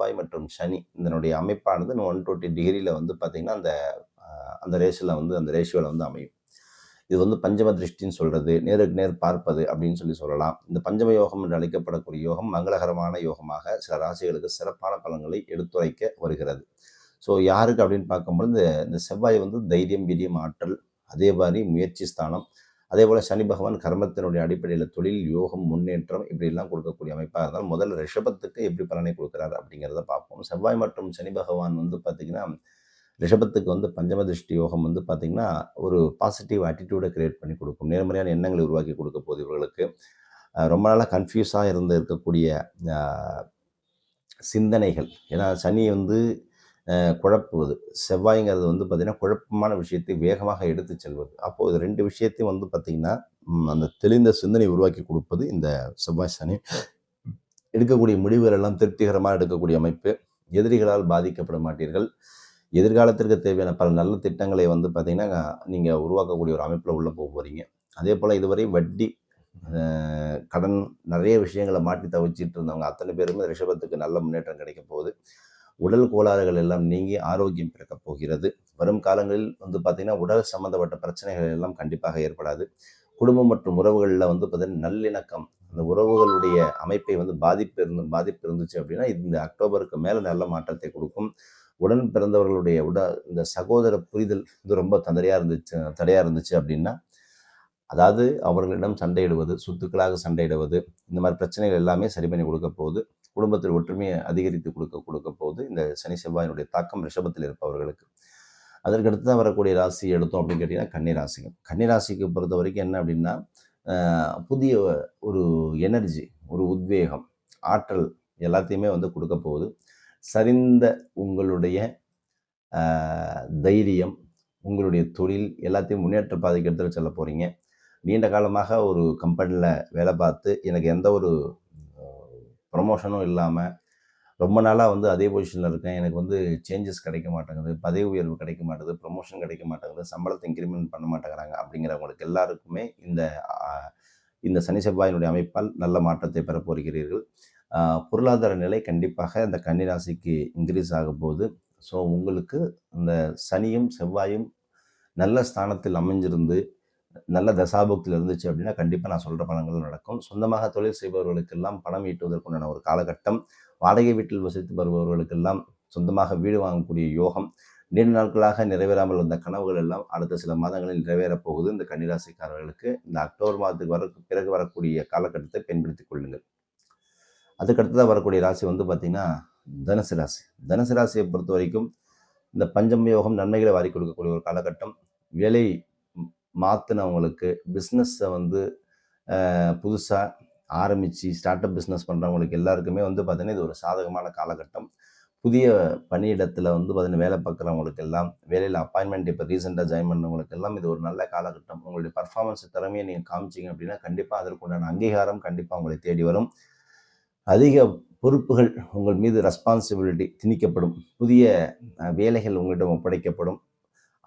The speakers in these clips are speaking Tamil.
செவ்வாய் மற்றும் சனி இதனுடைய அமைப்பானது ஒன் டுவெண்ட்டி டிகிரியில் வந்து பார்த்திங்கன்னா அந்த அந்த ரேஷில் வந்து அந்த ரேஷியோவில் வந்து அமையும். இது வந்து பஞ்சம திருஷ்டின்னு சொல்கிறது நேருக்கு நேர் பார்ப்பது அப்படின்னு சொல்லி சொல்லலாம். இந்த பஞ்சம யோகம் என்று அழைக்கப்படக்கூடிய யோகம் மங்களகரமான யோகமாக சில ராசிகளுக்கு சிறப்பான பலன்களை எடுத்துரைக்க வருகிறது. ஸோ யாருக்கு அப்படின்னு பார்க்கும்போது இந்த இந்த செவ்வாய் வந்து தைரியம் வீரியம் ஆற்றல் அதே மாதிரி முயற்சி ஸ்தானம் அதே போல் சனி பகவான் கர்மத்தினுடைய அடிப்படையில் தொழில் யோகம் முன்னேற்றம் இப்படிலாம் கொடுக்கக்கூடிய அமைப்பாக இருந்தால் முதல்ல ரிஷபத்துக்கு எப்படி பலனை கொடுக்குறாரு அப்படிங்கிறத பார்ப்போம். செவ்வாய் மற்றும் சனி பகவான் வந்து பார்த்திங்கன்னா ரிஷபத்துக்கு வந்து பஞ்சம திருஷ்டி யோகம் வந்து பார்த்திங்கன்னா ஒரு பாசிட்டிவ் ஆட்டிடியூடை கிரியேட் பண்ணி கொடுக்கும். நேர்மறையான எண்ணங்களை உருவாக்கி கொடுக்க போது இவர்களுக்கு. ரொம்ப நாளாக கன்ஃபியூஸாக இருந்து இருக்கக்கூடிய சிந்தனைகள். ஏன்னா சனி வந்து குழப்புவது செவ்வாய்ங்கிறது வந்து பார்த்திங்கன்னா குழப்பமான விஷயத்தை வேகமாக எடுத்து செல்வது. அப்போது ரெண்டு விஷயத்தையும் வந்து பார்த்திங்கன்னா அந்த தெளிந்த சிந்தனை உருவாக்கி கொடுப்பது இந்த செவ்வாய் சனி. எடுக்கக்கூடிய முடிவுகள் எல்லாம் திருப்திகரமாக எடுக்கக்கூடிய அமைப்பு. எதிரிகளால் பாதிக்கப்பட மாட்டீர்கள். எதிர்காலத்திற்கு தேவையான பல நல்ல திட்டங்களை வந்து பார்த்திங்கன்னா நீங்கள் உருவாக்கக்கூடிய ஒரு அமைப்பில் உள்ளே போக போகிறீங்க அதே போல் இதுவரை வட்டி கடன் நிறைய விஷயங்களை மாட்டி தவிச்சிட்டு இருந்தவங்க அத்தனை பேருமே ரிஷபத்துக்கு நல்ல முன்னேற்றம் கிடைக்க போகுது. உடல் கோளாறுகள் எல்லாம் நீங்கி ஆரோக்கியம் பிறக்கப் போகிறது. வரும் காலங்களில் வந்து பார்த்திங்கன்னா உடல் சம்மந்தப்பட்ட பிரச்சனைகள் எல்லாம் கண்டிப்பாக ஏற்படாது. குடும்பம் மற்றும் உறவுகளில் வந்து பார்த்திங்கன்னா நல்லிணக்கம் அந்த உறவுகளுடைய அமைப்பை வந்து பாதிப்பு இருந்து பாதிப்பு இருந்துச்சு அப்படின்னா இந்த அக்டோபருக்கு மேலே நல்ல மாற்றத்தை கொடுக்கும். உடன் பிறந்தவர்களுடைய உட இந்த சகோதர புரிதல் இது ரொம்ப தந்தையாக இருந்துச்சு தடையாக இருந்துச்சு அப்படின்னா அதாவது அவர்களிடம் சண்டையிடுவது சொத்துக்களாக சண்டையிடுவது இந்த மாதிரி பிரச்சனைகள் எல்லாமே சரி பண்ணி கொடுக்க போகுது குடும்பத்தில் ஒற்றுமையை அதிகரித்து கொடுக்க கொடுக்க போகுது இந்த சனி செவ்வாயினுடைய தாக்கம் ரிஷபத்தில் இருப்பவர்களுக்கு. அதற்கடுத்து தான் வரக்கூடிய ராசி எடுத்தோம் அப்படின்னு கேட்டிங்கன்னா கன்னிராசிங்க கன்னிராசிக்கு பொறுத்த வரைக்கும் என்ன அப்படின்னா புதிய ஒரு எனர்ஜி ஒரு உத்வேகம் ஆற்றல் எல்லாத்தையுமே வந்து கொடுக்க போகுது. சரிந்த உங்களுடைய தைரியம் உங்களுடைய தொழில் எல்லாத்தையும் முன்னேற்ற பாதைக்கு எடுத்துகிட்டு செல்ல போகிறீங்க நீண்ட காலமாக ஒரு கம்பெனியில் வேலை பார்த்து எனக்கு எந்த ஒரு ப்ரமோஷனும் இல்லாமல் ரொம்ப நாளாக வந்து அதே பொசிஷனில் இருக்கேன். எனக்கு வந்து சேஞ்சஸ் கிடைக்க மாட்டேங்குது பதவி உயர்வு கிடைக்க மாட்டேங்குது ப்ரொமோஷன் கிடைக்க மாட்டேங்குது சம்பளத்தை இன்க்ரிமெண்ட் பண்ண மாட்டேங்கிறாங்க அப்படிங்கிறவங்களுக்கு எல்லாருக்குமே இந்த இந்த சனி செவ்வாயினுடைய அமைப்பால் நல்ல மாற்றத்தை பெற போகிறீர்கள். பொருளாதார நிலை கண்டிப்பாக இந்த கன்னிராசிக்கு இன்க்ரீஸ் ஆக போகுது. ஸோ உங்களுக்கு இந்த சனியும் செவ்வாயும் நல்ல ஸ்தானத்தில் அமைஞ்சிருந்து நல்ல தசாபுக்தியில் இருந்துச்சு அப்படின்னா கண்டிப்பாக நான் சொல்கிற பணங்கள் நடக்கும். சொந்தமாக தொழில் செய்பவர்களுக்கெல்லாம் பணம் ஈட்டுவதற்குண்டான ஒரு காலகட்டம். வாடகை வீட்டில் வசித்து வருபவர்களுக்கெல்லாம் சொந்தமாக வீடு வாங்கக்கூடிய யோகம். நீண்ட நாட்களாக நிறைவேறாமல் வந்த கனவுகள் எல்லாம் அடுத்த சில மாதங்களில் நிறைவேறப் போகுது. இந்த கன்னிராசிக்காரர்களுக்கு இந்த அக்டோபர் மாதத்துக்கு வர பிறகு வரக்கூடிய காலகட்டத்தை பயன்படுத்திக் கொள்ளுங்கள். அதுக்கடுத்ததாக வரக்கூடிய ராசி வந்து பார்த்திங்கன்னா தனுசு ராசி. தனுசு ராசியை பொறுத்த வரைக்கும் இந்த பஞ்சம யோகம் நன்மைகளை வாரி கொடுக்கக்கூடிய ஒரு காலகட்டம். வேலை மாற்றினவங்களுக்கு பிஸ்னஸை வந்து புதுசாக ஆரம்பித்து ஸ்டார்ட் அப் பிஸ்னஸ் பண்ணுறவங்களுக்கு எல்லாருக்குமே வந்து பார்த்திங்கன்னா இது ஒரு சாதகமான காலகட்டம். புதிய பணியிடத்தில் வந்து பார்த்திங்கன்னா வேலை பார்க்குறவங்களுக்கு எல்லாம் வேலையில் அப்பாயின்மெண்ட் இப்போ ரீசெண்டாக ஜாயின் பண்ணவங்களுக்கு எல்லாம் இது ஒரு நல்ல காலகட்டம். உங்களுடைய பர்ஃபார்மன்ஸ் திறமையை நீங்கள் காமிச்சிங்க அப்படின்னா கண்டிப்பாக அதற்குண்டான அங்கீகாரம் கண்டிப்பாக உங்களை தேடி வரும். அதிக பொறுப்புகள் உங்கள் மீது ரெஸ்பான்சிபிலிட்டி திணிக்கப்படும். புதிய வேலைகள் உங்களிடம் ஒப்படைக்கப்படும்.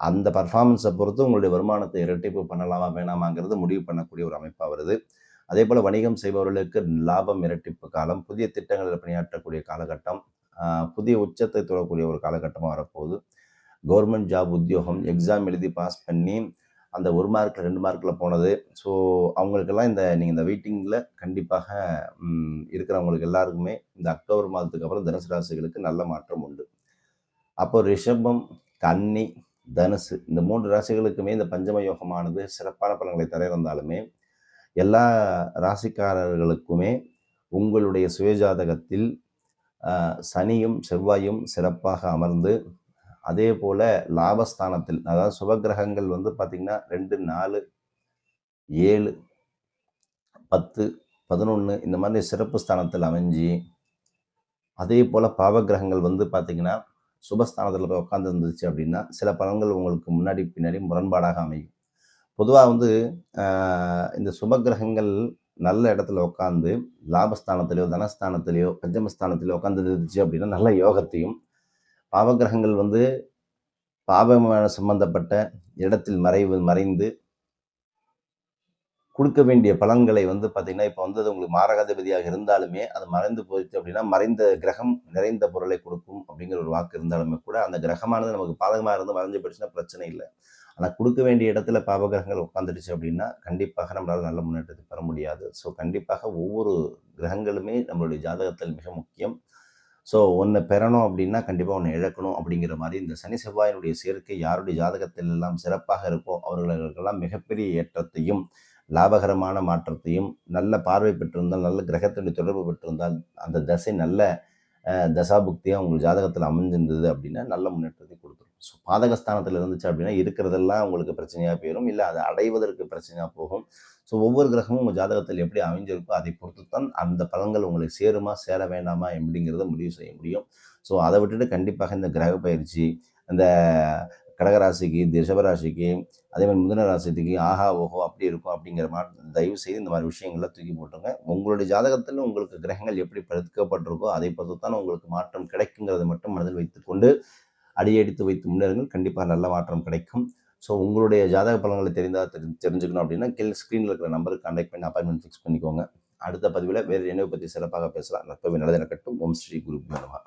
அந்த பர்ஃபார்மன்ஸை பொறுத்து உங்களுடைய வருமானத்தை இரட்டிப்பு பண்ணலாமா வேணாமாங்கிறது முடிவு பண்ணக்கூடிய ஒரு அமைப்பாக வருது. அதே போல் வணிகம் செய்பவர்களுக்கு லாபம் இரட்டிப்பு காலம் புதிய திட்டங்களில் பணியாற்றக்கூடிய காலகட்டம் புதிய உச்சத்தை தொடரக்கூடிய ஒரு காலகட்டமாக வரப்போகுது. கவர்மெண்ட் ஜாப் உத்தியோகம் எக்ஸாம் எழுதி பாஸ் பண்ணி அந்த ஒரு மார்க்கில் ரெண்டு மார்க்கில் போனது. ஸோ அவங்களுக்கெல்லாம் இந்த நீங்கள் இந்த வெயிட்டிங்கில் கண்டிப்பாக இருக்கிறவங்களுக்கு எல்லாருக்குமே இந்த அக்டோபர் மாதத்துக்கு அப்புறம் தனுசு ராசிகளுக்கு நல்ல மாற்றம் உண்டு. அப்போ ரிஷபம் கன்னி தனுசு. இந்த மூன்று ராசிகளுக்குமே இந்த பஞ்சம யோகமானது சிறப்பான பலன்களை தர இருந்தாலுமே எல்லா ராசிக்காரர்களுக்குமே உங்களுடைய சுயஜாதகத்தில் சனியும் செவ்வாயும் சிறப்பாக அமர்ந்து அதே போல் லாபஸ்தானத்தில் அதாவது சுபகிரகங்கள் வந்து பார்த்திங்கன்னா ரெண்டு நாலு ஏழு பத்து பதினொன்று இந்த மாதிரி சிறப்பு ஸ்தானத்தில் அமைஞ்சு அதே போல் பாவகிரகங்கள் வந்து பார்த்திங்கன்னா சுபஸ்தானத்தில் போய் உட்காந்து இருந்துச்சு அப்படின்னா சில பலன்கள் உங்களுக்கு முன்னாடி பின்னாடி முரண்பாடாக அமையும். பொதுவாக வந்து இந்த சுபகிரகங்கள் நல்ல இடத்துல உட்காந்து லாபஸ்தானத்திலையோ தனஸ்தானத்திலையோ பஞ்சமஸ்தானத்திலையோ உட்காந்து இருந்துச்சு அப்படின்னா நல்ல யோகத்தையும் பாவகிரகங்கள் வந்து பாவமான சம்பந்தப்பட்ட இடத்தில் மறைவு மறைந்து கொடுக்க வேண்டிய பலன்களை வந்து பார்த்தீங்கன்னா இப்போ வந்து அது உங்களுக்கு மாரகாதிபதியாக இருந்தாலுமே அது மறைந்து போயிடுச்சு அப்படின்னா மறைந்த கிரகம் நிறைந்த பொருளை கொடுக்கும் அப்படிங்கிற ஒரு வாக்கு இருந்தாலுமே கூட அந்த கிரகமானது நமக்கு பாதகமாக இருந்து மறைஞ்சு போயிடுச்சுன்னா பிரச்சனை இல்லை. ஆனால் கொடுக்க வேண்டிய இடத்துல பாபகிரகங்கள் உட்காந்துடுச்சு அப்படின்னா கண்டிப்பாக நம்மளால் நல்ல முன்னேற்றத்தை பெற முடியாது. ஸோ கண்டிப்பாக ஒவ்வொரு கிரகங்களுமே நம்மளுடைய ஜாதகத்தில் மிக முக்கியம். ஸோ ஒன்று பெறணும் அப்படின்னா கண்டிப்பாக ஒன்று இழக்கணும் அப்படிங்கிற மாதிரி இந்த சனி செவ்வாயினுடைய சேர்க்கை யாருடைய ஜாதகத்தில் எல்லாம் சிறப்பாக இருக்கோ அவர்களுக்கெல்லாம் மிகப்பெரிய ஏற்றத்தையும் லாபகரமான மாற்றத்தையும் நல்ல பார்வை பெற்றிருந்தால் நல்ல கிரகத்தினுடைய தொடர்பு பெற்றிருந்தால் அந்த தசை நல்ல தசாபுக்தியாக உங்கள் ஜாதகத்தில் அமைஞ்சிருந்தது அப்படின்னா நல்ல முன்னேற்றத்தை கொடுத்துரும். ஸோ பாதகஸ்தானத்தில் இருந்துச்சு அப்படின்னா இருக்கிறதெல்லாம் உங்களுக்கு பிரச்சனையாக போயிடும் இல்லை அதை அடைவதற்கு பிரச்சனையாக போகும். ஸோ ஒவ்வொரு கிரகமும் உங்கள் ஜாதகத்தில் எப்படி அமைஞ்சிருக்கோ அதை பொறுத்து தான் அந்த பலன்கள் உங்களுக்கு சேருமா சேர வேண்டாமா எப்படிங்கிறத முடிவு செய்ய முடியும். ஸோ அதை விட்டுட்டு கண்டிப்பாக இந்த கிரக பயிற்சி அந்த கடகராசிக்கு ரிஷபராசிக்கு அதே மாதிரி மிதுன ராசிக்கு ஆஹா ஓஹோ அப்படி இருக்கும் அப்படிங்கிற மாதிரி தயவு செய்து இந்த மாதிரி விஷயங்களை தூக்கி போட்டுருங்க. உங்களுடைய ஜாதகத்தில் உங்களுக்கு கிரகங்கள் எப்படி படுக்கப்பட்டிருக்கோ அதை பொறுத்து தான் உங்களுக்கு மாற்றம் கிடைக்குங்கிறத மட்டும் மனதில் வைத்துக்கொண்டு அடியடித்து வைத்து முன்னேறுங்கள். கண்டிப்பாக நல்ல மாற்றம் கிடைக்கும். ஸோ உங்களுடைய ஜாதக பலன்களை தெரிந்தால் தெரி தெரிஞ்சுக்கணும் அப்படின்னா கீழ் ஸ்க்ரீனில் இருக்கிற நம்பருக்கு கான்டாக்ட் பண்ணி அப்பாயின்மெண்ட் ஃபிக்ஸ் பண்ணிக்கோங்க. அடுத்த பதிவில் வேறு என்னை பற்றி சிறப்பாக பேசலாம். நட்பவை நல்லது நடக்கட்டும் ஓம் ஸ்ரீ குரு நமஹா